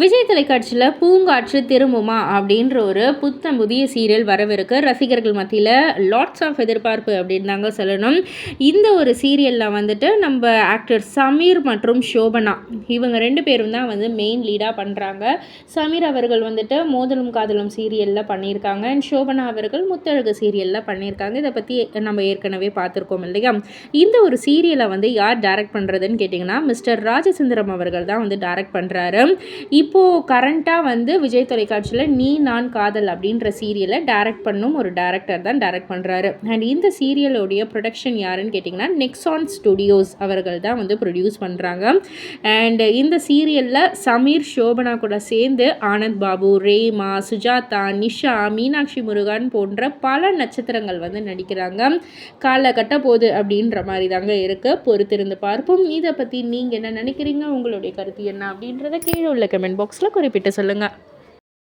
விஜய் தொலைக்காட்சியில் பூங்காற்று திரும்புமா அப்படின்ற ஒரு புத்தம் புதிய சீரியல் வரவிருக்கு. ரசிகர்கள் மத்தியில் லாட்ஸ் ஆஃப் எதிர்பார்ப்பு அப்படின்னு தாங்க சொல்லணும். இந்த ஒரு சீரியலில் வந்துட்டு நம்ம ஆக்டர் சமீர் மற்றும் ஷோபனா இவங்க ரெண்டு பேரும் தான் வந்து மெயின் லீடாக பண்ணுறாங்க சமீர் அவர்கள் வந்துட்டு மோதலும் காதலும் சீரியலில் பண்ணியிருக்காங்க. அண்ட் ஷோபனா அவர்கள் முத்தழகு சீரியலில் பண்ணியிருக்காங்க. இதை பற்றி நம்ம ஏற்கனவே பார்த்துருக்கோம் இல்லையா? இந்த ஒரு சீரியலை வந்து யார் டைரக்ட் பண்ணுறதுன்னு கேட்டிங்கன்னா மிஸ்டர் ராஜசுந்தரம் அவர்கள் தான் வந்து டைரக்ட் பண்ணுறாரு இப்போது கரண்ட்டாக வந்து விஜய் தொலைக்காட்சியில் நீ நான் காதல் அப்படின்ற சீரியலை டைரக்ட் பண்ணும் ஒரு டேரக்டர் தான் டைரக்ட் பண்ணுறாரு அண்ட் இந்த சீரியலுடைய ப்ரொடக்ஷன் யாருன்னு கேட்டிங்கன்னா நெக்ஸான் ஸ்டுடியோஸ் அவர்கள் தான் வந்து ப்ரொடியூஸ் பண்ணுறாங்க அண்ட் இந்த சீரியலில் சமீர் சோபனா கூட சேர்ந்து ஆனந்த் பாபு ரேமா சுஜாதா நிஷா மீனாட்சி முருகன் போன்ற பல நட்சத்திரங்கள் வந்து நடிக்கிறாங்க. காலை கட்ட போகுது அப்படின்ற மாதிரி தாங்க இருக்குது பொறுத்திருந்து பார்ப்போம். இதை பற்றி நீங்கள் என்ன நினைக்கிறீங்க? உங்களுடைய கருத்து என்ன அப்படின்றத கீழே உள்ள கமெண்ட் பாக்ஸில் குறிப்பிட்டு சொல்லுங்கள்